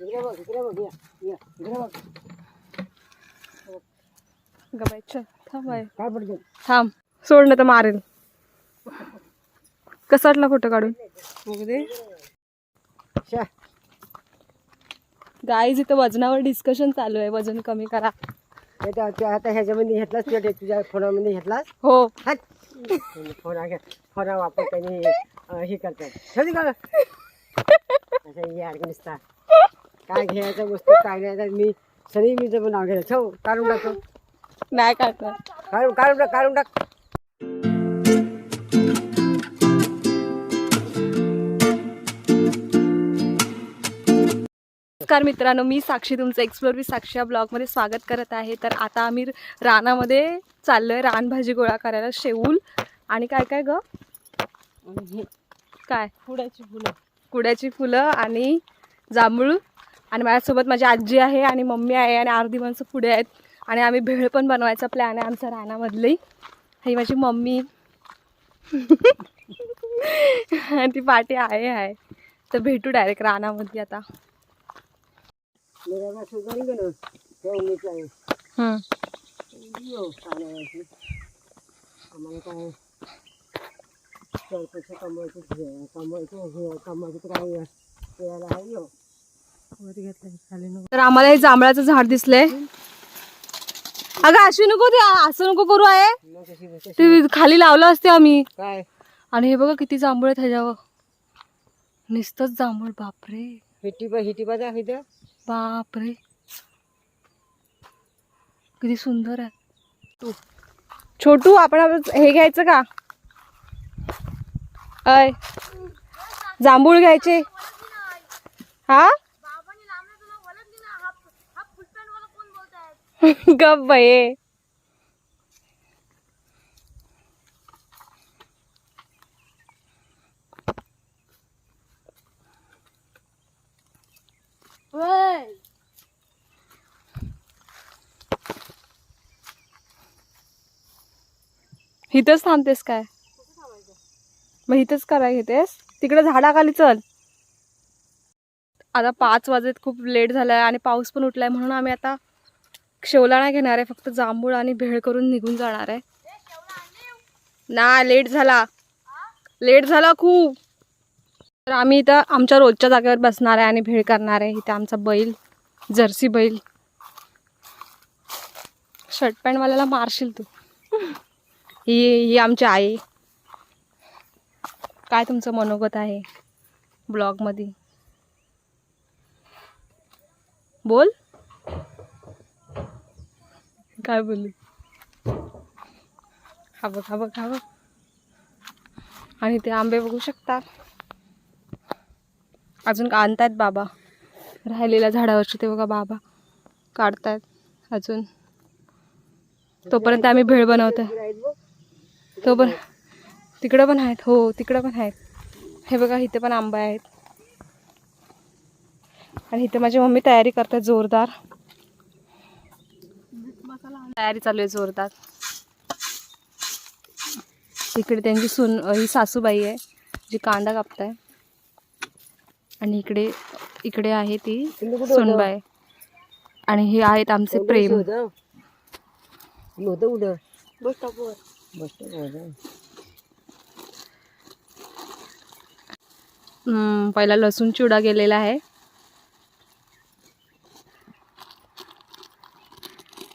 इकडे बघ इकडे बघ या या इकडे बघ. गबायचं थांब आहे. काय पडते? थांब सोड ना तर मारेल. कसा वाटला फोटो काढून? बघू दे. शा. गाईज इथं वजनावर डिस्कशन चालू आहे. वजन कमी करा. आता ह्याच्यामध्ये घेतलास तुझ्या फोनामध्ये घेतलास? हो. हट. फोना फोना वापर त्यांनी हे करतात ठेवली का असं अडकून दिसता काय घ्यायचं वस्तू काय नाही तर मी सनी मी जर नाव घ्यायचं ठेव काढून टाकतो नाही काढणार काढून काढून टाक काढून टाक नमस्कार मित्रांनो मी साक्षी तुमचं एक्सप्लोर विथ साक्षी या ब्लॉगमध्ये स्वागत करत आहे. तर आता आम्ही रानामध्ये चाललोय रानभाजी गोळा करायला शेऊल. आणि काय काय ग? काय? पुढाची फुलं. कुड्याची फुलं आणि जांभूळ. आणि माझ्यासोबत माझी आजी आहे आणि मम्मी आहे आणि अर्धी माणसं पुढे आहेत. आणि आम्ही भेळ पण बनवायचा प्लॅन आहे आमचा रानामधली. ही माझी मम्मी. आणि ती पाठी आहे आहे. तर भेटू डायरेक्ट रानामध्ये आता. गेलो हम्म. येऊ. आम्हाला काय चार पैसे कमवायचे कमवायचे कमवायचे तर काय यायला आहे येऊ वर घेतलं खाली नको तर आम्हाला हे जांभळाचं झाड दिसलंय. अगं अशी नको ते असं नको करू आहे. मग कशी कशी ते खाली लावलं असते आम्ही. काय? आणि हे बघा किती जांभूळ आहेत ह्याच्यावर. नुसतंच जांभूळ बापरे. हिटिबा हिटिबा दाखवते बापरे. किती सुंदर आहे. तू. छोटू आपण हे घ्यायचं का? अय. जांभूळ घ्यायचे. हा? गप बाये इथंच थांबतेस काय? मग इथंच कराय घेतेस? तिकडे झाडाखाली चल. आता पाच वाजत खूप लेट झालाय आणि पाऊस पण उठलाय म्हणून आम्ही आता शेवला नाही घेणार आहे. फक्त जांभूळ आणि भेळ करून निघून जाणार आहे. ना लेट झाला. लेट झाला खूप. तर आम्ही इथं आमच्या रोजच्या जागेवर बसणार आहे आणि भेळ करणार आहे. इथं आमचा बैल जर्सी बैल. शर्ट पॅन्टवाल्याला मारशील तू. ही ही आमची आई. काय तुमचं मनोगत आहे ब्लॉगमध्ये? बोल. काय बोलू हा बघ हा बघ हा बघ. आणि ते आंबे बघू शकतात. अजून आणतायत बाबा? राहिलेल्या झाडावरचे ते बघा बाबा. काढतायत अजून. तोपर्यंत आम्ही भेळ बनवतो तो पण तिकडं पण आहेत. हो तिकडं पण आहेत. हे बघा इथे पण आंबा आहेत. आणि इथे माझी मम्मी तयारी करतात जोरदार. तयारी चालू आहे जोरदार. इकडे त्यांची सून ही सासूबाई आहे जी कांदा कापताय. आणि इकडे इकडे आहे ती सुनबाई. आणि हे आहेत आमचे प्रेम. होतं? बस बस हम्म, पहिला लसूण चिवडा गेलेला आहे.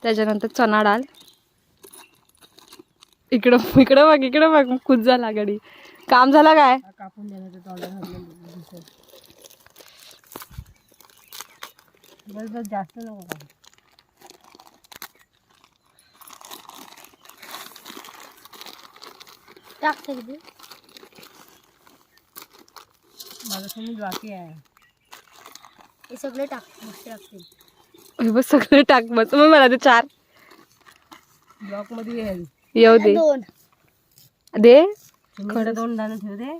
त्याच्यानंतर चना डाळ. इकडं इकडं बघ इकडं बघ खुद झाला गाडी. काम झाला काय? कापून बस बस जास्त नको कापू. माझं समज बाकी आहे. हे सगळे टाक मस्त टाकतील हे सगळं टाक बस मग मला ते चार. ब्लॉकमध्ये येईल. येऊ दे. दोन. दे. खडं दोन दाणे ठेव दे.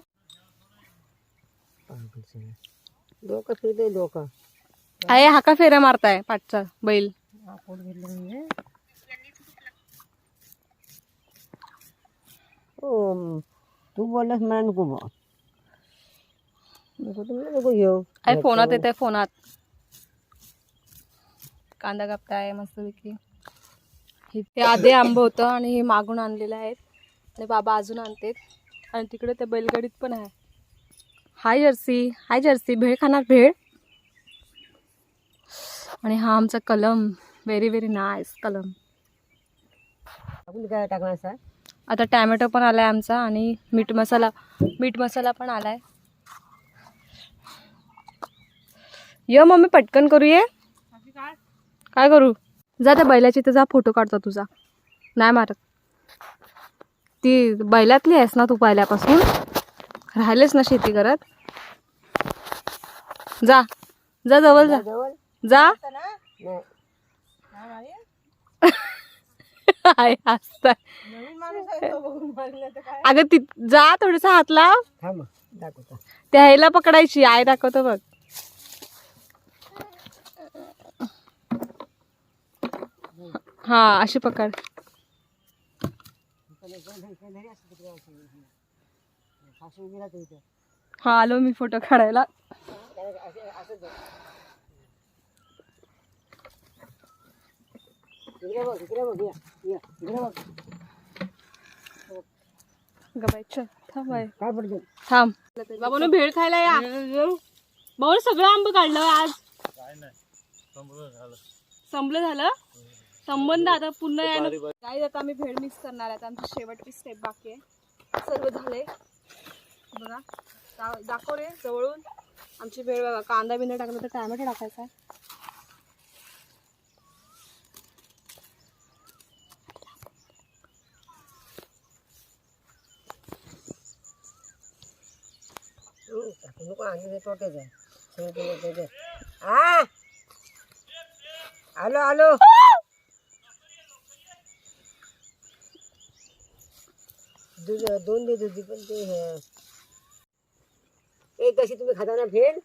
डोकं फिरते डोकं. आहे हा का फेऱ्या मारताय पाठचा? बैल. ओम तू बोललास मला नको बा नको तर मला नको घेऊ. आहे फोनात येत आहे फोनात. कांदा कापताय मस्तपैकी. हे ते आधे आंबं होतं आणि हे मागून आणलेलं आहेत. आणि बाबा अजून आणतेत. आणि तिकडे त्या बैलगाडीत पण आहे. हाय जर्सी हाय जर्सी भेळ खाणार भेळ? आणि हा आमचा कलम. व्हेरी व्हेरी नाईस कलम. काय टाकणार सर आता टॅमॅटो पण आलाय आमचा आणि मीठ मसाला मीठ मसाला पण आलाय. य मम्मी पटकन करू ये काय करू? जा त्या बैलाची तर जा फोटो काढतो तुझा. नाही मारत. ती बैलातली आहेस ना तू पहिल्यापासून? राहिलेस ना शेती करत. जा. जा जवळ जा. जवळ? जा. नाही अगं ती जा थोडस हात लाव. त्या ह्याला पकडायची. आय दाखवतो बघ. हा अशी पकड. हा आलो मी फोटो काढायला. इकडे बघ इकडे बघ या या इकडे बघ. गबायचं थांब बाय काय पडते थांब. बाबा भेळ खायला या. बाबा सगळं आंब काढलं आज. संपलं झालं. संबंध आता पुन्हा यायला काय आता आम्ही भेळ मिक्स करणार आहे आता आमची शेवटची स्टेप बाकी आहे. सर्व झाले. बघा. दा- दाखव रे जवळून. आमची भेळ बघा कांदा बिंदा टाकला तर टॅमॅटो टाकायचा तोटे आ! आलो आलो. दूध दोन दे दुधी पण ते हे. ए कशी तुम्ही खाता ना भेल?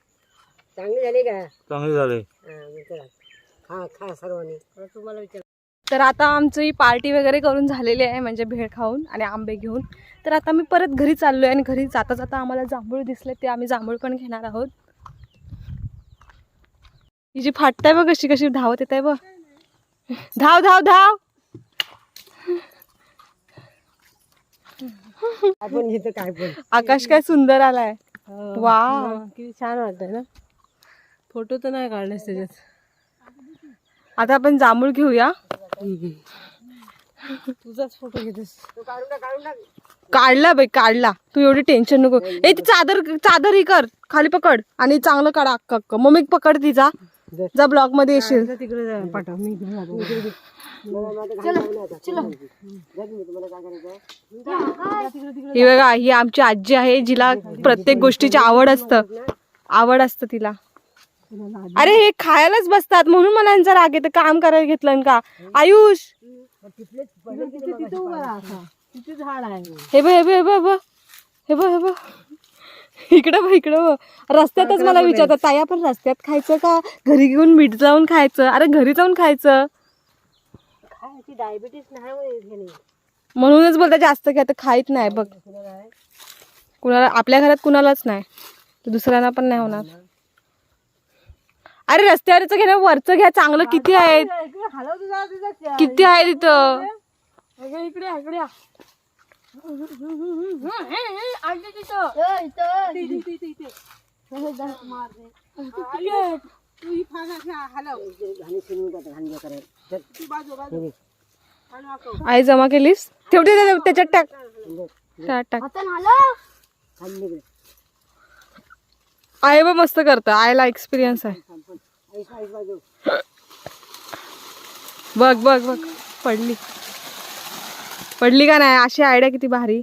चांगली झाली का? चांगले झाले. हा खा खा सर्वांनी. मला तुम्हाला विचार तर आता आमची पार्टी वगैरे करून झालेली आहे म्हणजे भेळ खाऊन आणि आंबे घेऊन. तर आता मी परत घरी चाललो आहे आणि घरी जाता जाता आम्हाला जांभूळ दिसले ते आम्ही जांभूळ पण घेणार आहोत. ही जी फाटताय बघ कशी कशी धावत येत आहे बघ. धाव धाव धाव. आपण घेतो काय पण. आकाश काय सुंदर आलाय. वा किती छान वाटतंय ना. फोटो तर नाही काढलेस त्याच्यात. आता आपण जांभूळ घेऊया. तुझाच फोटो घेतोस. काढला बाई काढला. तू एवढी टेन्शन नको. ए ती चादर चादर ही कर. खाली पकड. आणि चांगलं काढा अक्क अक्क मम्मी पकड तिचा जा. ब्लॉगमध्ये येशील. तिकडे पाठव. मी ही बघा ही आमची आजी आहे जिला प्रत्येक गोष्टीची आवड असतं. आवड असतं तिला. अरे हे खायलाच बसतात. म्हणून मला यांचा राग येतं. काम करायला घेतलं का? आयुष! तिथे झाड आहे. हे बघ हे बघ हे बघ हे बघ. हे बघ इकडं बघ इकडं बघ. रस्त्यातच मला विचारतात ताई आपण रस्त्यात खायचं का? घरी घेऊन मीठ जाऊन खायचं? अरे घरी जाऊन खायचं. काय डायबिटीस नाही म्हणूनच बोलतात जास्त घ्या तर खाईत नाही. बघ. कुणाला आपल्या घरात कुणालाच नाही. तर दुसऱ्यांना पण नाही होणार. अरे रस्त्यावरचं घ्या ना वरचं घ्या चांगलं किती तुझा किती आहे तिथं. इकडे. इकडे घे. आई जमा केलीस? ठेवते त्याच्यात टाक. टाक. आई बा मस्त करतं. आईला एक्सपिरियन्स आहे. बघ बघ बघ. पडली. पडली का नाही? अशी आयडिया किती भारी.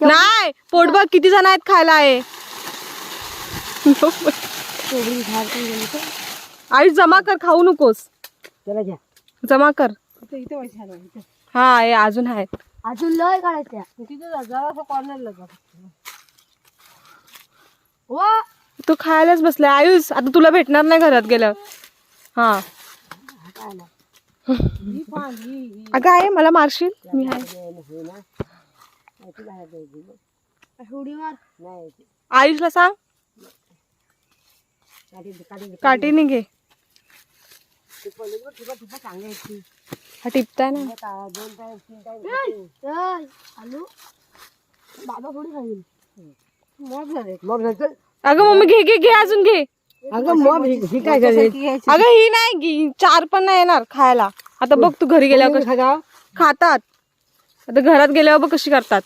नाही पोट बघ किती जण आहेत खायला. आहे आई जमा कर खाऊ नकोस. जमा कर. हा अजून आहेत. अजून लय काढायच्या तिथे जा जरासं कॉर्नरला जा वा. तू खायलाच बसलाय. आयुष आता तुला भेटणार नाही घरात गेलं हा. अगं आहे मला मारशील? मी आहे. आयुषला सांग. आहेत ती. हा टिपताय ना. दोन टाइम तीन टाइम बाबा थोडी खाईल. झाले. अगं मम्मी घे घे घे अजून घे. अगं मग ही ही काय अगं ही नाही घे चार पण नाही येणार खायला. आता बघ तू घरी गेल्यावर खातात. आता घरात गेल्यावर बघ कशी करतात.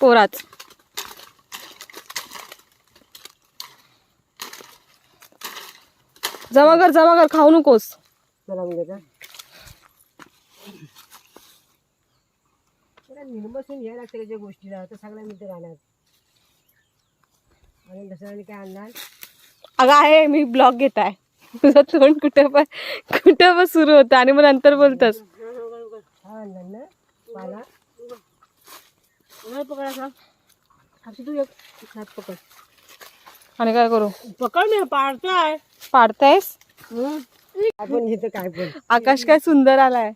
पोराच जमा कर जमा कर खाऊ नकोस. निर्मसून घ्यायला लागतं गोष्टीला? तर सगळ्या मित्र राहणार. आणि दसऱ्याने काय आणणार? अगं आहे मी ब्लॉग घेत आहे. तुझं तोंड कुठं पण कुठं पण सुरू होतं आणि मग नंतर बोलतस. हा आणणार ना? पाला? उन्हाळ पकडायचा आता तू एक. हात पकड. आणि काय करू? पकड मी पाडतोय. पाडतायस? आपण घेतो काय पण आकाश काय सुंदर आलाय.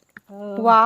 वा.